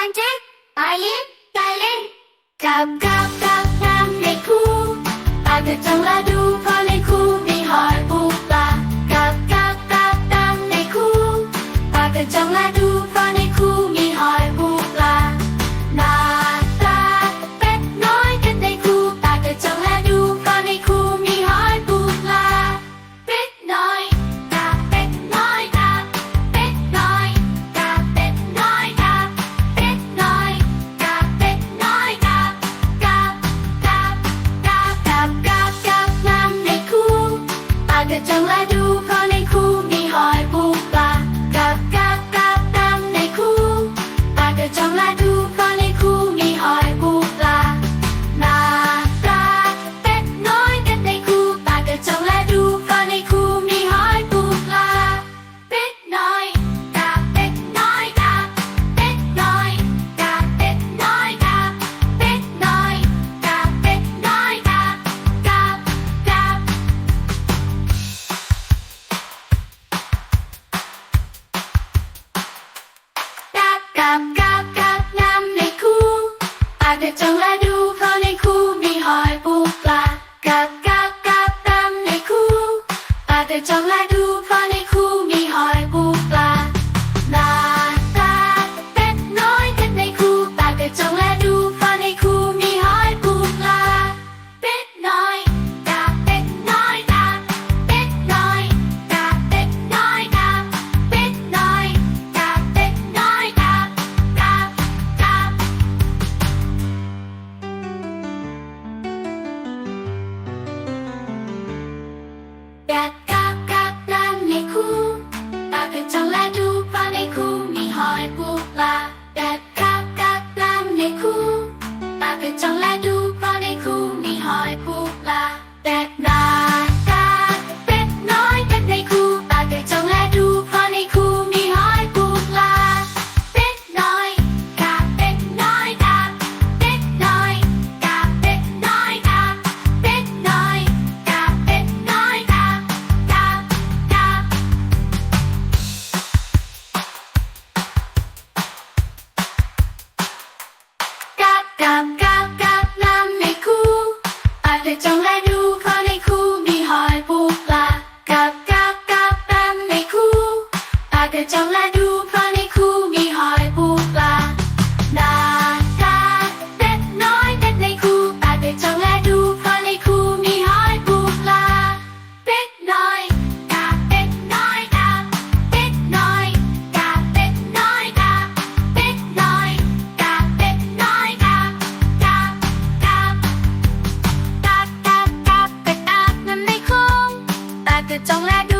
Bandit, Bayin, Galin. Kap, Kap, Kap, nam, leku. Agak jang ladu, kau leku. 的将来ากเด็กจงและดูเพราะในคู่มีหอยปูปลากับกับกับตามในคู่ปากเด็กจงและดูเพราะใน อยากกาาบในคูตาเป็นจังและดูปลาในคูมีหอยปูปลาอยากกาาบในคูตาเป็นจังและดูปลาในคูมีหอย กากากาบน้ำในคูอาจไดจ้ง เกิดจองแรกดู